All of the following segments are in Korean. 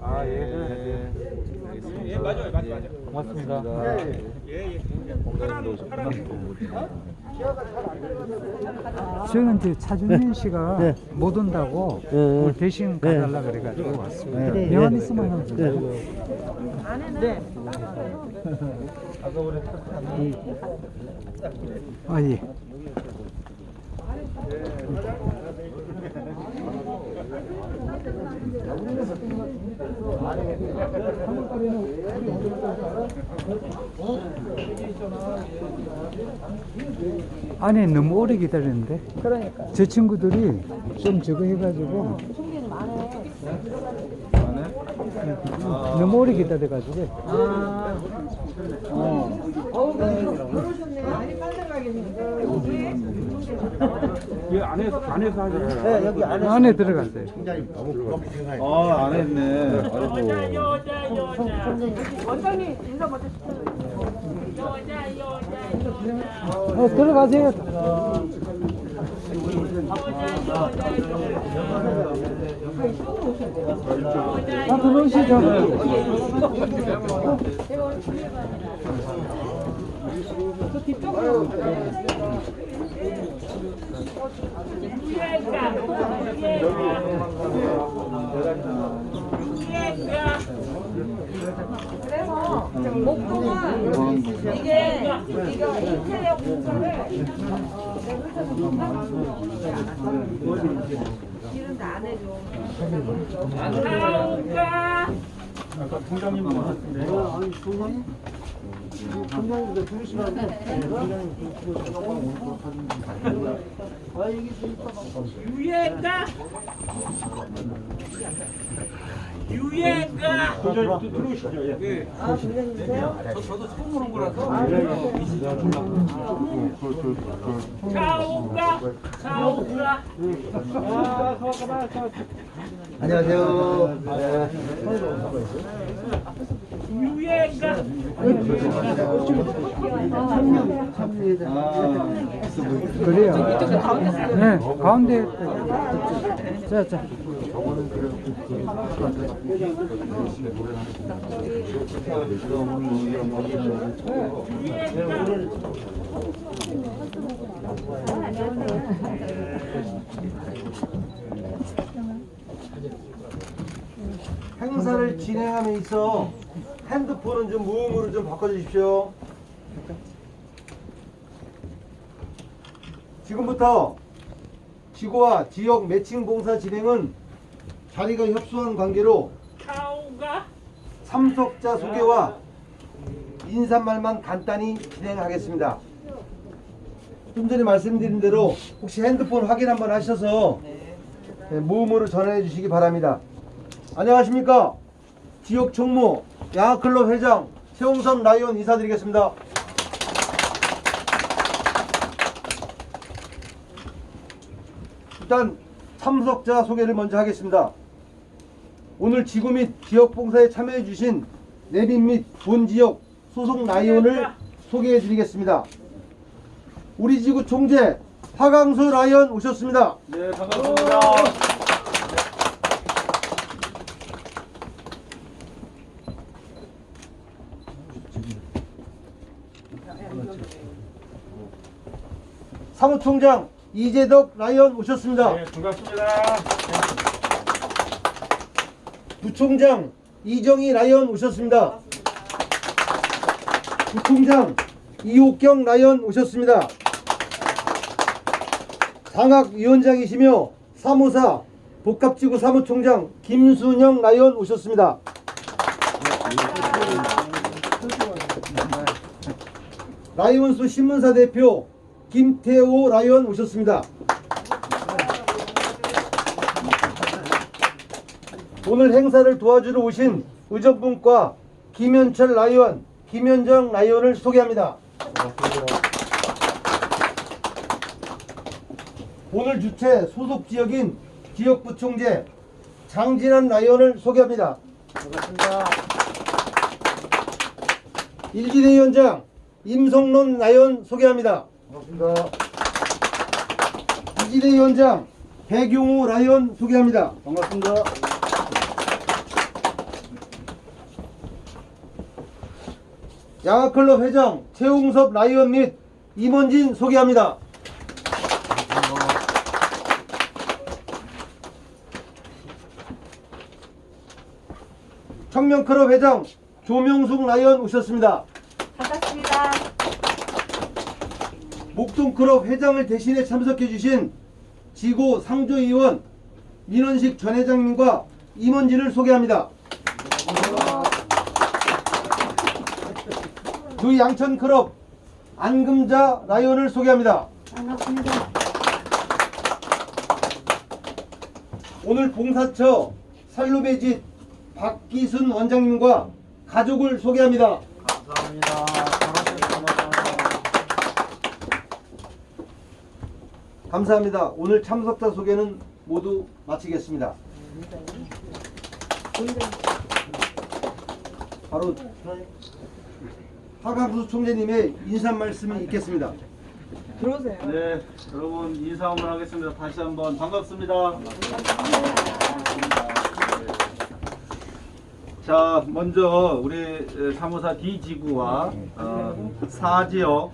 아, 예. 예, 맞아요, 맞아요, 맞아요. 고맙습니다. 예, 예. 좀 저는 이제 차준민 씨가 네. 못 온다고 네. 오늘 대신 네. 가달라 그래가지고 왔습니다. 네. 명함 네. 있으면 하면 돼요. 아 예. 안에 너무 오래 기다렸는데. 그러니까. 제 친구들이 좀 저거 해가지고. 너무 오래 기다려가지고. 예, 안에서 안에서 하죠. 네, 여기 안에 안에 들어갔어요. 아, 안 했네. 아이고. 원장님 인사 먼저 어, 들어가세요. 아, 들어오시죠. 그래서 목표는 이게 이거 인테리어 공사를 길은 다안 해줘. 유예가 유예가 들어오시죠. 예. 아, 분장님이세요? 저도 처음 오는 거라서. 가오가 가오가 안녕하세요. 유예가 그래요. 네, 가운데. 자, 자. 행사를 진행함에 있어 핸드폰은 좀 무음으로 좀 바꿔주십시오. 지금부터 지구와 지역 매칭 봉사 진행은 자리가 협소한 관계로 참석자 소개와 인사말만 간단히 진행하겠습니다. 좀 전에 말씀드린 대로 혹시 핸드폰 확인 한번 하셔서 네, 무음으로 전화해 주시기 바랍니다. 안녕하십니까? 지역 총무 양아클럽 회장 세홍선 라이온 인사드리겠습니다. 일단 참석자 소개를 먼저 하겠습니다. 오늘 지구 및 지역 봉사에 참여해 주신 내빈 및 본 지역 소속 라이온을 소개해 드리겠습니다. 우리 지구 총재 하강수 라이온 오셨습니다. 네, 반갑습니다. 사무총장 이재덕 라이온 오셨습니다. 네, 반갑습니다. 부총장 이정희 라이온 오셨습니다. 부총장 이옥경 라이온 오셨습니다. 상학위원장이시며 사무사 복합지구 사무총장 김순영 라이온 오셨습니다. 라이온스 신문사 대표 김태호 라이온 오셨습니다. 오늘 행사를 도와주러 오신 의전분과 김현철 라이온, 김현정 라이온을 소개합니다. 오늘 주최 소속 지역인 지역부 총재 장진환 라이온을 소개합니다. 반갑습니다. 일진회 위원장 임성론 라이온 소개합니다. 반갑습니다. 이지대 위원장 백용호 라이언 소개합니다. 반갑습니다. 야클럽 회장 최웅섭 라이언 및 임원진 소개합니다. 청명클럽 회장 조명숙 라이언 오셨습니다. 목동클럽 회장을 대신해 참석해주신 지고 상조위원 민원식 전 회장님과 임원진을 소개합니다. 두 양천클럽 안금자 라이언을 소개합니다. 반갑습니다. 오늘 봉사처 살로베짓 박기순 원장님과 가족을 소개합니다. 감사합니다. 오늘 참석자 소개는 모두 마치겠습니다. 바로 하강수 총재님의 인사 말씀이 있겠습니다. 들어오세요. 네, 여러분 인사 한번 하겠습니다. 다시 한번 반갑습니다. 자, 먼저 우리 사무사 D 지구와 어, 사지역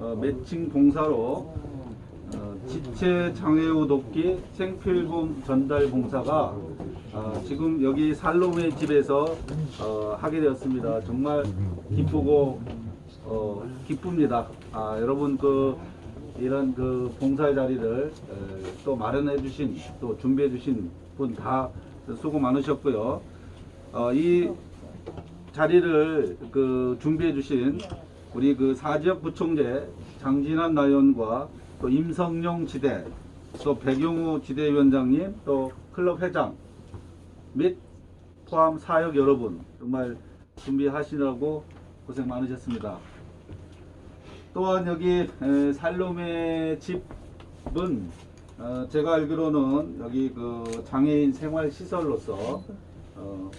어, 매칭 봉사로 어, 지체 장애우 돕기 생필품 전달 봉사가 어, 지금 여기 살로메 집에서 어, 하게 되었습니다. 정말 기쁘고 어, 기쁩니다. 아, 여러분 그 이런 그 봉사 자리를 에, 또 마련해 주신 또 준비해 주신 분 다 수고 많으셨고요. 어, 이 자리를 그 준비해 주신 우리 그 사지역 부총재 장진환 나연과 또 임성용 지대 또 백용우 지대위원장님 또 클럽 회장 및 포함 사역 여러분 정말 준비하시느라고 고생 많으셨습니다. 또한 여기 에, 살롬의 집은 어, 제가 알기로는 여기 그 장애인 생활 시설로서 어,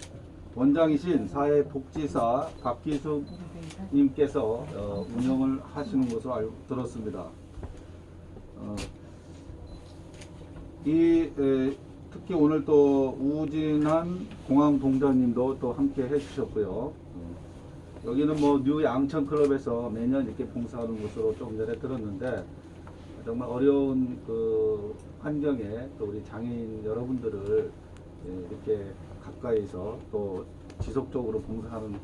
원장이신 사회복지사 박기숙 님께서 어, 운영을 하시는 것으로 알, 들었습니다. 어, 이 에, 특히 오늘 또 우진한 공항동장님도 또 함께 해주셨고요. 어, 여기는 뭐 뉴 양천 클럽에서 매년 이렇게 봉사하는 곳으로 좀 전에 들었는데 정말 어려운 그 환경에 또 우리 장애인 여러분들을 예, 이렇게 가까이서 또 지속적으로 봉사하는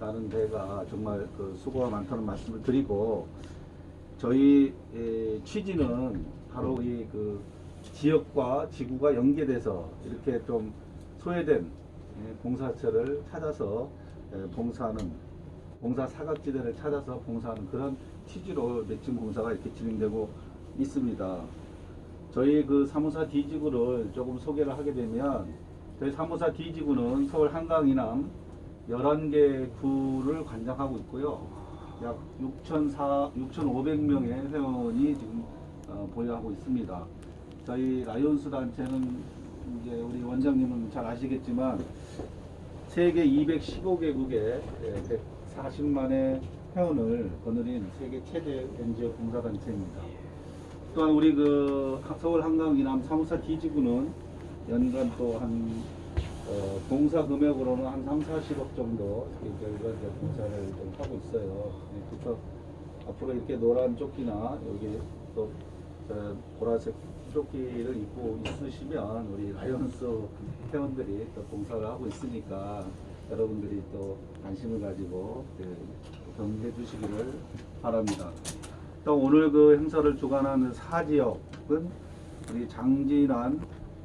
다는 데가 정말 그 수고가 많다는 말씀을 드리고 저희 예, 취지는 바로 이 그 지역과 지구가 연계돼서 이렇게 좀 소외된 예, 봉사처를 찾아서 예, 봉사하는 봉사 사각지대를 찾아서 봉사하는 그런 취지로 매칭 봉사가 이렇게 진행되고 있습니다. 저희 그 사무사 D지구를 조금 소개를 하게 되면 저희 사무사 D지구는 서울 한강 이남 11개 구를 관장하고 있고요. 약 6,400, 6,500명의 회원이 지금 어, 보유하고 있습니다. 저희 라이온스 단체는 이제 우리 원장님은 잘 아시겠지만 세계 215개국에 140만의 회원을 거느린 세계 최대 NGO 봉사단체입니다. 또한 우리 그 서울 한강 이남 사무사 D지구는 연간 또한 어, 봉사 금액으로는 한 3, 40억 정도 이렇게 저희가 이제 봉사를 좀 하고 있어요. 네, 그래서 앞으로 이렇게 노란 조끼나 여기 또 어, 보라색 조끼를 입고 있으시면 우리 라이언스 회원들이 또 봉사를 하고 있으니까 여러분들이 또 관심을 가지고 네, 경험해 주시기를 바랍니다. 또 오늘 그 행사를 주관하는 사지역은 우리 장진환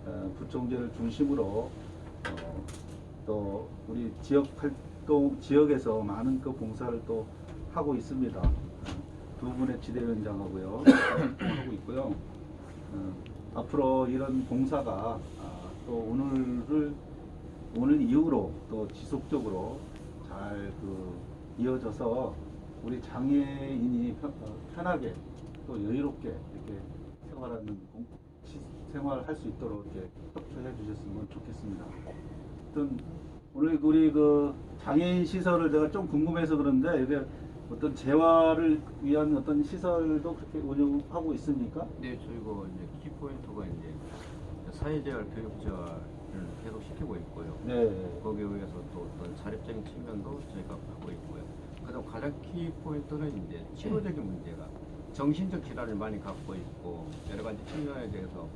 어, 부총재를 중심으로 어, 또 우리 지역 활동 지역에서 많은 그 봉사를 또 하고 있습니다. 두 분의 지대 위원장하고요 하고 있고요. 어, 앞으로 이런 봉사가 아, 또 오늘을 오늘 이후로 또 지속적으로 잘 그 이어져서 우리 장애인이 편, 어, 편하게 또 여유롭게 이렇게 생활하는 공- 시- 생활할 수 있도록 이렇게 협조해 주셨으면 좋겠습니다. 어떤 오늘 우리 그 장애인 시설을 제가 좀 궁금해서 그런데 이게 어떤 재활을 위한 어떤 시설도 그렇게 운영하고 있습니까? 네, 저희가 이제 키포인트가 이제 사회재활, 교육재활을 계속 시키고 있고요. 네. 거기에 의해서 또 어떤 자립적인 측면도 저희가 하고 있고요. 그다음 가장 키 포인트는 이제 치료적인 문제가 정신적 질환을 많이 갖고 있고 여러 가지 측면에 대해서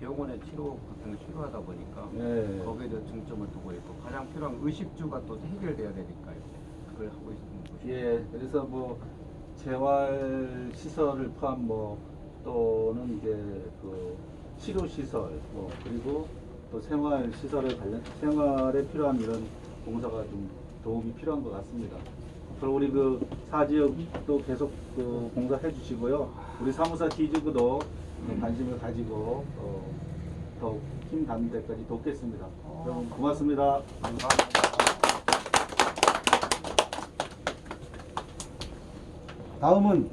병원의 치료 같은 걸 필요하다 보니까 예. 거기에 대해 중점을 두고 있고 가장 필요한 의식주가 또 해결돼야 되니까요. 그걸 하고 있는 것이. 예, 그래서 뭐 재활 시설을 포함 뭐 또는 이제 그 치료 시설 뭐 그리고 또 생활 시설에 관련 생활에 필요한 이런 봉사가 좀 도움이 필요한 것 같습니다. 앞으로 우리 그 사지역도 계속 그 봉사해 주시고요. 우리 사무사 기지구도 관심을 가지고 어, 더욱 힘 닿는 데까지 돕겠습니다. 그럼 고맙습니다. 다음은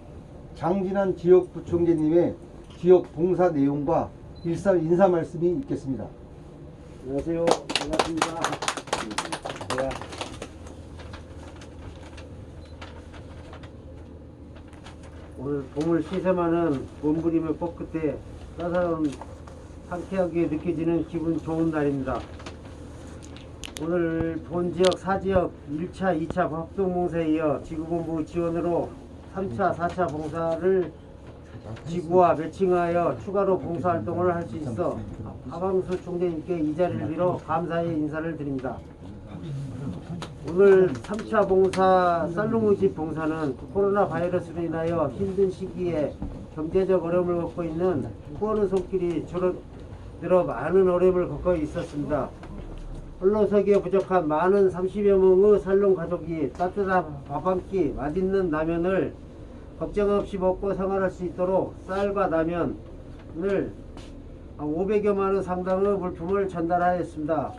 장진환 지역부총재님의 지역 봉사 내용과 일사 인사 말씀이 있겠습니다. 안녕하세요. 반갑습니다. 네. 오늘 봄을 시샘하는 몸부림의 벚끝에 따사로운 상쾌하게 느껴지는 기분 좋은 날입니다. 오늘 본 지역, 사지역 1차, 2차 합동봉사에 이어 지구본부 지원으로 3차, 4차 봉사를 지구와 매칭하여 추가로 봉사활동을 할 수 있어 하방수 총재님께 이 자리를 빌어 감사의 인사를 드립니다. 오늘 3차 봉사 쌀롱우집 봉사는 코로나 바이러스로 인하여 힘든 시기에 경제적 어려움을 겪고 있는 후원의 손길이 줄어들어 많은 어려움을 겪고 있었습니다. 홀로서기에 부족한 많은 30여 명의 살롱 가족이 따뜻한 밥 한 끼 맛있는 라면을 걱정 없이 먹고 생활할 수 있도록 쌀과 라면을 500여만 원 상당의 물품을 전달하였습니다.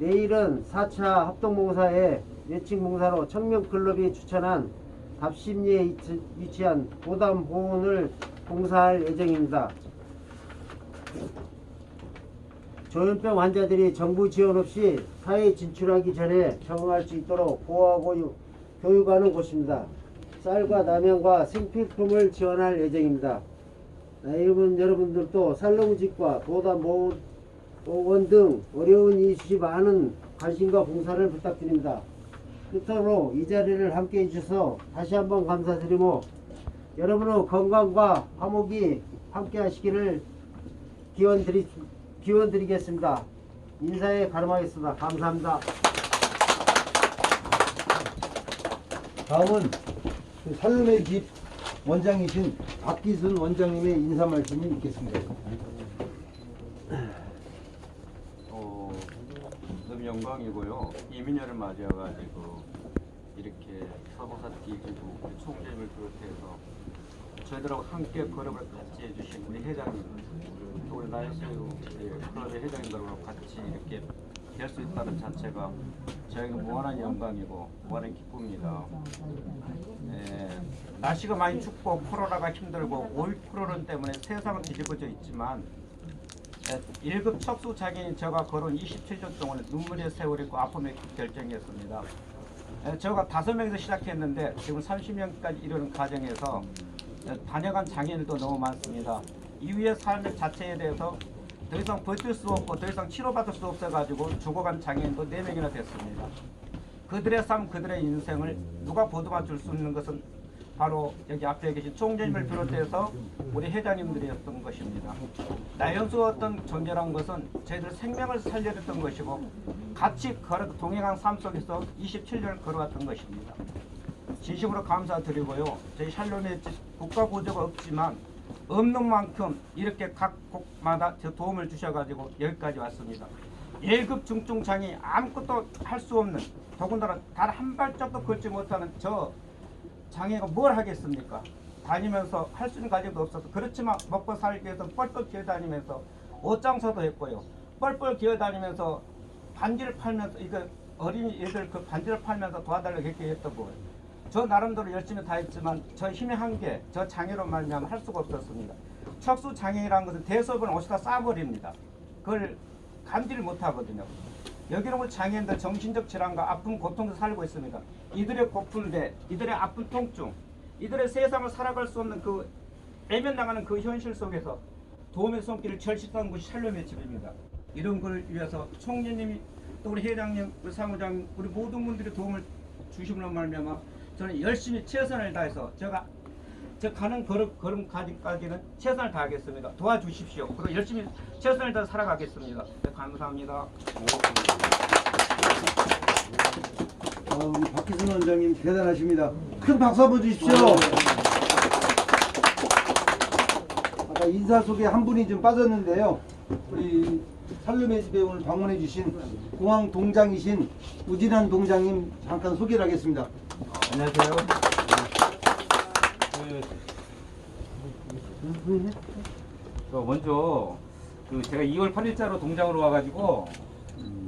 내일은 4차 합동봉사에 예칭봉사로 청명클럽이 추천한 답심리에 위치- 위치한 보담 보훈을 봉사할 예정입니다. 조현병 환자들이 정부 지원 없이 사회에 진출하기 전에 적응할 수 있도록 보호하고 유- 교육하는 곳입니다. 쌀과 라면과 생필품을 지원할 예정입니다. 여러분, 여러분들도 살롱집과 보담 보 건 등 어려운 이슈 많은 관심과 봉사를 부탁드립니다. 끝으로 이 자리를 함께 해주셔서 다시 한번 감사드리고 여러분의 건강과 화목이 함께 하시기를 기원 드리, 기원 드리겠습니다. 인사에 가름하겠습니다. 감사합니다. 다음은 그 살림의 집 원장이신 박기순 원장님의 인사 말씀이 있겠습니다. 어, 너무 영광이고요. 이민년을 맞이해가지고 이렇게 기지고 우리 총재님을 비롯해서 저희들하고 함께 걸음을 같이 해주신 우리 회장님, 또 우리 나이스 클럽의 회장님들하고 같이 이렇게 될 수 있다는 자체가 저에게 무한한 영광이고 무한한 기쁨입니다. 예, 날씨가 많이 춥고 코로나가 힘들고 5.18 때문에 세상은 뒤집어져 있지만 1급 척수 장애인 저가 걸은 27년 동안 눈물의 세월이고 아픔의 결정이었습니다. 에, 저가 다섯 명에서 시작했는데 지금 30명까지 이르는 과정에서 에, 다녀간 장애인들도 너무 많습니다. 이후의 삶의 자체에 대해서 더 이상 버틸 수 없고 더 이상 치료받을 수 없어가지고 죽어간 장애인도 4명이나 됐습니다. 그들의 삶, 그들의 인생을 누가 보듬어 줄 수 있는 것은 바로 여기 앞에 계신 총재님을 비롯해서 우리 회장님들이었던 것입니다. 나연수 어떤 존재란 것은 저희들 생명을 살려줬던 것이고 같이 동행한 삶 속에서 27년을 걸어왔던 것입니다. 진심으로 감사드리고요. 저희 샬롬의 국가 보조가 없지만 없는 만큼 이렇게 각 곳마다 저 도움을 주셔가지고 여기까지 왔습니다. 1급 중증 장애 아무것도 할 수 없는 더군다나 단 한 발짝도 걷지 못하는 저 장애가 뭘 하겠습니까? 다니면서 할 수 있는 가정도 없어서 그렇지만 먹고 살기 위해서 뻘뻘 기어다니면서 옷장사도 했고요. 뻘뻘 기어다니면서 반지를 팔면서 이거 어린이 애들 그 반지를 팔면서 도와달라고 이렇게 했던 거예요. 저 나름대로 열심히 다 했지만 저 힘의 한계, 저 장애로 말미암아 할 수가 없었습니다. 척수 장애라는 것은 대소변 옷에다 싸버립니다. 그걸 감지를 못하거든요. 여기는 우리 장애인들 정신적 질환과 아픔, 고통도 살고 있습니다. 이들의 고품배, 이들의 아픈 통증, 이들의 세상을 살아갈 수 없는 그 애면나가는 그 현실 속에서 도움의 손길을 절실한 곳이 샬롬의 집입니다. 이런 걸 위해서 총리님이 또 우리 회장님, 우리 사무장, 우리 모든 분들이 도움을 주심으로 말미암아 저는 열심히 최선을 다해서 제가 저 가는 걸음 걸음까지는 최선을 다하겠습니다. 도와주십시오. 그리고 열심히 최선을 다해 살아가겠습니다. 네, 감사합니다. 어, 우리 박기순 원장님 대단하십니다. 큰 박수 한번 주십시오. 아까 인사 속에 한 분이 좀 빠졌는데요. 우리 살룸의 집에 오늘 방문해 주신 공항 동장이신 우진한 동장님 잠깐 소개를 하겠습니다. 안녕하세요. 그, 저 먼저 그 제가 2월 8일자로 동장으로 와가지고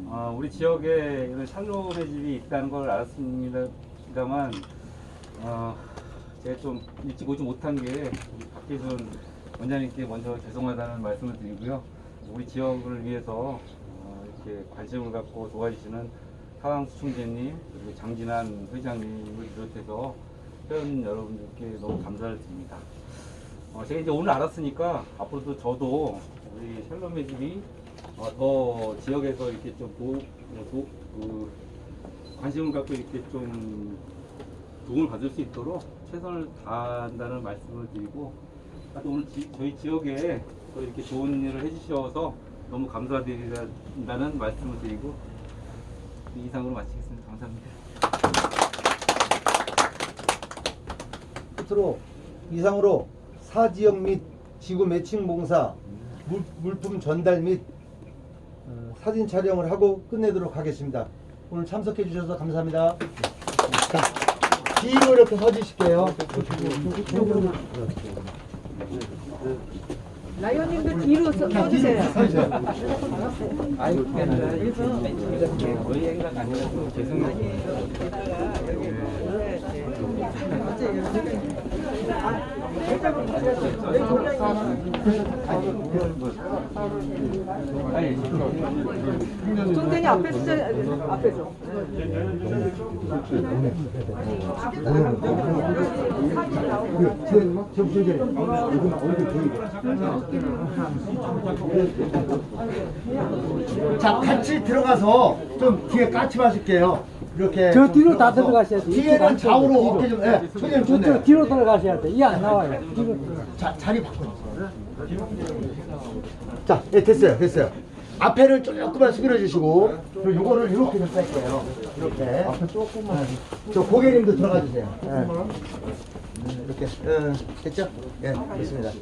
어, 우리 지역에 이런 샬롬의 집이 있다는 걸 알았습니다만 어, 제가 좀 일찍 오지 못한 게 우리 박기순 원장님께 먼저 죄송하다는 말씀을 드리고요. 우리 지역을 위해서 어, 이렇게 관심을 갖고 도와주시는 하강수 총재님 그리고 장진환 회장님을 비롯해서 회원 여러분들께 너무 감사를 드립니다. 어, 제가 이제 오늘 알았으니까 앞으로도 저도 우리 샬롬의 집이 어, 더 지역에서 이렇게 좀 도, 어, 도, 그 관심을 갖고 이렇게 좀 도움을 받을 수 있도록 최선을 다한다는 말씀을 드리고 또 오늘 지- 저희 지역에 또 이렇게 좋은 일을 해주셔서 너무 감사드린다는 말씀을 드리고 이상으로 마치겠습니다. 감사합니다. 끝으로 이상으로 사지역 및 지구 매칭 봉사 물, 물품 전달 및 어, 사진 촬영을 하고 끝내도록 하겠습니다. 오늘 참석해 주셔서 감사합니다. 자, 뒤로 이렇게 서 주실게요. 라이언님도 뒤로 서, 서주세요. 아이고, 이렇게 거의 행각 아니라서 죄송해요. 아니, 총장님 앞에 서자 앞에서. 자, 같이 들어가서 좀 뒤에 까치 마실게요. 이렇게. 저 뒤로 다 들어가셔야 돼. 이쪽 뒤에는 좌우로 뒤로. 어깨 좀, 예, 손님 저쪽 좋네요. 뒤로 들어가셔야 돼. 이게 안 나와요. 뒤로. 자, 자리 바꿔주세요. 자, 예, 됐어요, 됐어요. 앞에를 조금만 숙여 주시고, 그리고 요거를 이렇게 좀 뺄게요. 이렇게. 앞에 조금만. 저 고객님도 들어가 주세요. 예. 음, 이렇게. 음, 됐죠? 예, 됐습니다. 자,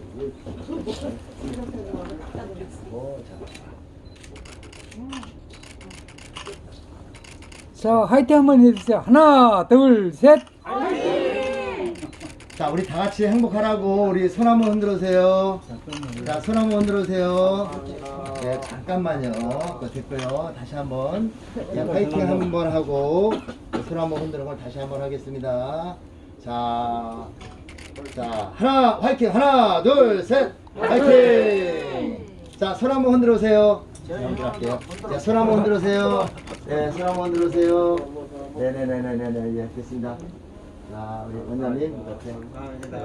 화이팅 한번 해주세요. 하나, 둘, 셋. 자, 우리 다 같이 행복하라고 우리 손 한번 흔들어 주세요. 자, 흔들어 주세요. 네, 잠깐만요. 됐고요. 다시 한번. 자, 파이팅 한번 하고 손 한번 흔들고 다시 한번 하겠습니다. 자, 자, 하나, 화이팅! 하나, 둘, 셋! 화이팅! 자, 흔들어 주세요. 연결할게요. 자, 손 한번 흔들어 주세요. 네, 손 한번 흔들어 주세요. 네네네네네, 예, 됐습니다. 자, 우리 원장님 이렇게. 네,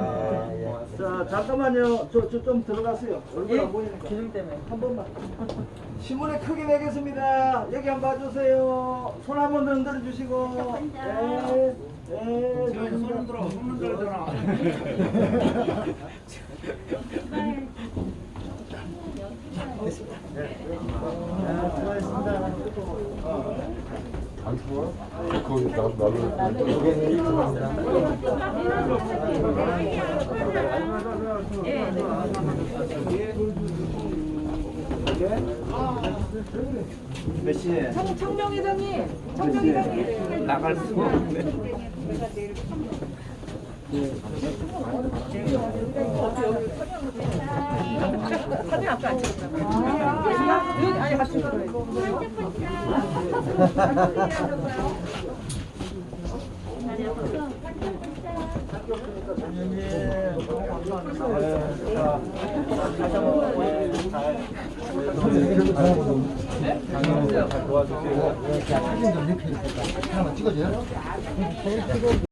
예. 자 잠깐만요. 저 저 좀 들어가세요. 얼굴 안 보이니까. 기능 때문에 한 번만. 신문에 크게 내겠습니다. 여기 한번 봐주세요. 손 한 번 흔들어 주시고. 네. 네. 손 흔들어. 손 흔들잖아. 몇 시에? 청, 청명 회장님, 청명 회장님. 나갈 수가 없네. 사진 좀 이렇게 하나만 찍어줘요.